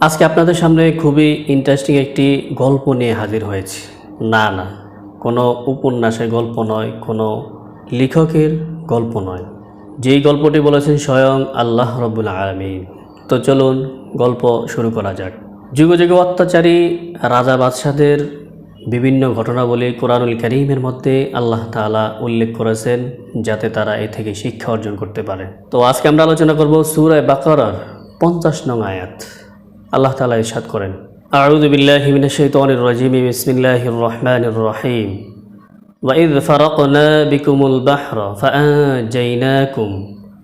আজকে আপনাদের সামনে খুবই ইন্টারেস্টিং একটি গল্প নিয়ে হাজির হয়েছি। না না, কোনো উপন্যাসের গল্প নয়, কোনো লেখকের গল্প নয়। যেই গল্পটি বলেছেন স্বয়ং আল্লাহ রব্বুল আলমিন। তো চলুন গল্প শুরু করা যাক। যুগ যুগ অত্যাচারী রাজা বাদশাদের বিভিন্ন ঘটনাবলী কোরআনুল করিমের মধ্যে আল্লাহ তাআলা উল্লেখ করেছেন যাতে তারা এ থেকে শিক্ষা অর্জন করতে পারে। তো আজকে আমরা আলোচনা করব সুরায় বাকরার পঞ্চাশ নং আয়াত। আল্লাহ তাআলা ইরশাদ করেন আউযু বিল্লাহি মিনাশ শাইতানির রাজিম বিসমিল্লাহির রহমানির রহিম وإذ فرقنا بكم البحر فأنجيناكم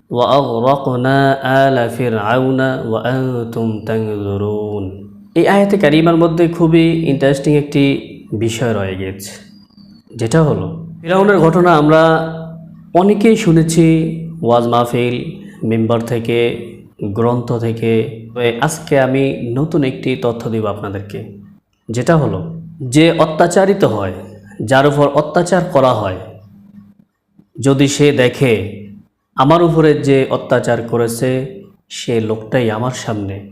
وأغرقنا آل فرعون وأنتم تنظرون এই আয়াতে কারিমার মধ্যে খুবই ইন্টারেস্টিং একটি বিষয় রয়ে গেছে যেটা হলো ফিরাউনের ঘটনা আমরা অনেকেই শুনেছি ওয়াজ মাহফিল মেম্বার থেকে গ্রন্থ থেকে তবে আজকে আমি নতুন একটি তথ্য দিব আপনাদেরকে। যেটা হলো, যে অত্যাচারিত হয়, যার উপর অত্যাচার করা হয়, যদি সে দেখে, আমার উপরে যে অত্যাচার করেছে, সে লোকটাই আমার সামনে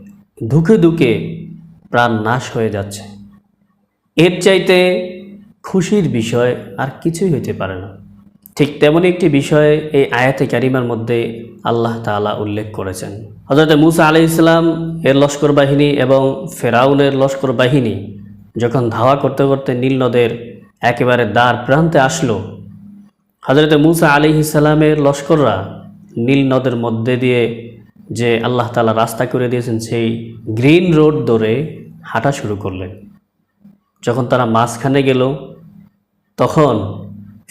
ধুকে ধুকে প্রাণ নাশ হয়ে যাচ্ছে। এর চাইতে খুশির বিষয় আর কিছুই হইতে পারে না। ঠিক তেমনই একটি বিষয় এই আয়াতে ক্যারিমার মধ্যে আল্লাহ তাআলা উল্লেখ করেছেন। হজরত মুসা আলি ইসলাম এর লস্কর বাহিনী এবং ফেরাউনের লস্কর বাহিনী যখন ধাওয়া করতে করতে নীল নদের একেবারে দ্বার প্রান্তে আসলো হজরত মুসা আলি ইসলামের লস্কররা নীল নদের মধ্যে দিয়ে যে আল্লাহ তাআলা রাস্তা করে দিয়েছেন, সেই গ্রিন রোড ধরে হাঁটা শুরু করলেন। যখন তারা মাঝখানে গেল, তখন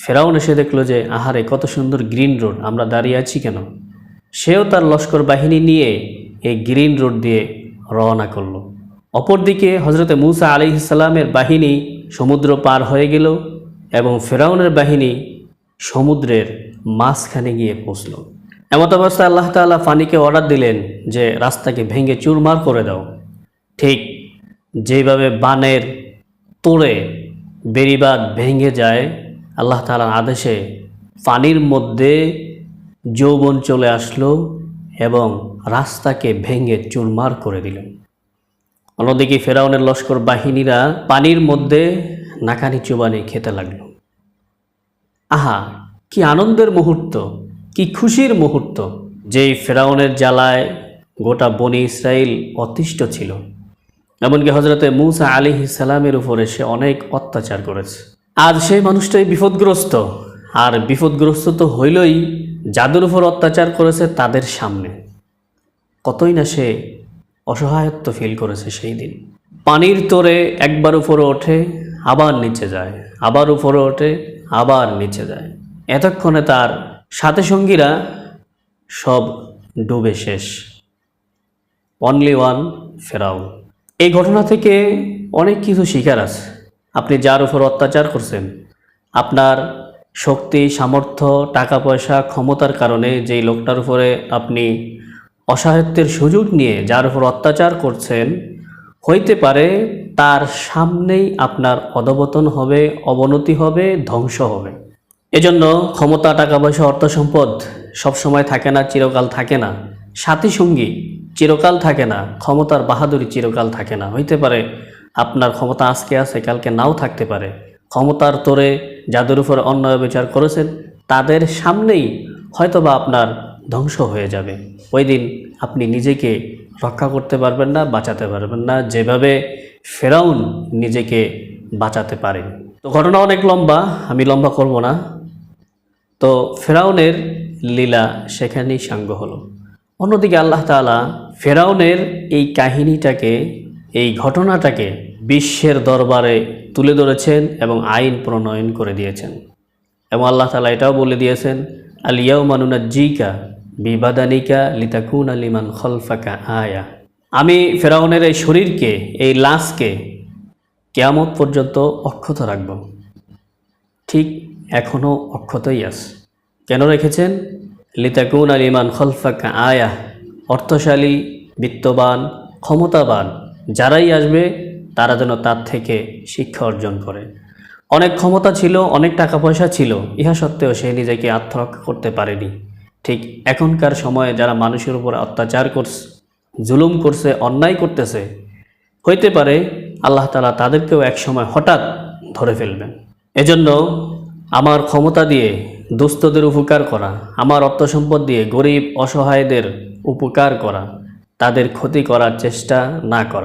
ফেরাউন এসে দেখল যে, আহারে, কত সুন্দর গ্রিন রোড, আমরা দাঁড়িয়ে আছি কেন? সেও তার লস্কর বাহিনী নিয়ে এই গ্রিন রোড দিয়ে রওনা করল। অপরদিকে হজরতে মুসা আলি ইসালামের বাহিনী সমুদ্র পার হয়ে গেল এবং ফেরাউনের বাহিনী সমুদ্রের মাঝখানে গিয়ে পৌঁছল। এমত অবস্থায় আল্লাহ তাআলা ফানিকে অর্ডার দিলেন যে, রাস্তাকে ভেঙে চুরমার করে দাও। ঠিক যেভাবে বানের তোড়ে বেরিবাদ ভেঙে যায় আল্লাহ তাআলার আদেশে পানির মধ্যে যৌবন চলে আসলো এবং রাস্তাকে ভেঙে চুরমার করে দিলেন অন্যদিকে ফেরাউনের লস্কর বাহিনীরা পানির মধ্যে নাকানি চুবানি খেতে লাগল। আহা, কি আনন্দের মুহূর্ত, কি খুশির মুহূর্ত যেই ফেরাউনের জ্বালায় গোটা বনি ইসরায়েল অতিষ্ঠ ছিল। এমনকি হজরতে মুসা আলী সালামের উপরে সে অনেক অত্যাচার করেছে। আজ সেই মানুষটাই বিপদগ্রস্ত। আর বিপদগ্রস্ত তো হইলই যাদের উপর অত্যাচার করেছে তাদের সামনে। কতই না সে অসহায়ত্ব ফিল করেছে সেই দিন। পানির তোরে একবার উপরে ওঠে, আবার নিচে যায়। আবার উপরে ওঠে, আবার নিচে যায়। এতক্ষণে তার সাথে সঙ্গীরা সব ডুবে শেষ। অনলি ওয়ান ফেরাউন। এই ঘটনা থেকে অনেক কিছু শিকার আছে। আপনি যার উপর অত্যাচার করছেন, আপনার শক্তি, সামর্থ্য টাকা পয়সা ক্ষমতার কারণে যেই লোকটার উপরে আপনি অসহায়ত্বের সুযোগ নিয়ে যার উপর অত্যাচার করছেন, হইতে পারে তার সামনেই আপনার অধবতন হবে, অবনতি হবে, ধ্বংস হবে। এজন্য ক্ষমতা টাকা পয়সা অর্থ সম্পদ সবসময় থাকে না, চিরকাল থাকে না। সাথী সঙ্গী চিরকাল থাকে না, ক্ষমতার বাহাদুরি চিরকাল থাকে না। হইতে পারে আপনার ক্ষমতা আজকে আছে, কালকে নাও থাকতে পারে। ক্ষমতার তোরে যাদের উপর অন্যায় বিচার করেছেন, তাদের সামনেই হয়তোবা আপনার ধ্বংস হয়ে যাবে। ওই দিন আপনি নিজেকে রক্ষা করতে পারবেন না, বাঁচাতে পারবেন না। যেভাবে ফেরাউন নিজেকে বাঁচাতে পারেন তো ঘটনা অনেক লম্বা, আমি লম্বা করব না। তো ফেরাউনের লীলা সেখানেই সাঙ্গ হলো। অন্যদিকে আল্লাহ তাআলা ফেরাউনের এই কাহিনীটাকে এই ঘটনাটাকে বিশ্বের দরবারে তুলে ধরেছেন এবং আইন প্রণয়ন করে দিয়েছেন। এবং আল্লাহ তাআলা এটাও বলে দিয়েছেন আলিয়াউ মানুনা জিকা বিবাদানিকা লিতাকুন আলিমান খলফাকা আয়া। আমি ফেরাউনের এই শরীরকে, এই লাশকে কেয়ামত পর্যন্ত অক্ষত রাখব। ঠিক এখনও অক্ষতই আছে। কেন রেখেছেন? লিতাকুন আলিমান খলফাকা আয়া, অর্থশালী, বিত্তবান, ক্ষমতাবান যারাই আসবে, তারা যেন তার থেকে শিক্ষা অর্জন করে। অনেক ক্ষমতা ছিল, অনেক টাকা পয়সা ছিল, ইহা সত্ত্বেও সে নিজেকে আত্মরক্ষা করতে পারেনি। ঠিক এখনকার সময়ে যারা মানুষের উপর অত্যাচার করছে, জুলুম করছে, অন্যায় করতেছে, হইতে পারে আল্লাহ তালা তাদেরকেও একসময় হঠাৎ ধরে ফেলবেন। এজন্য আমার ক্ষমতা দিয়ে, দুস্থদের উপকার করা, আমার অর্থ সম্পদ দিয়ে, গরিব, অসহায়দের উপকার করা, তাদের ক্ষতি করার চেষ্টা না করা।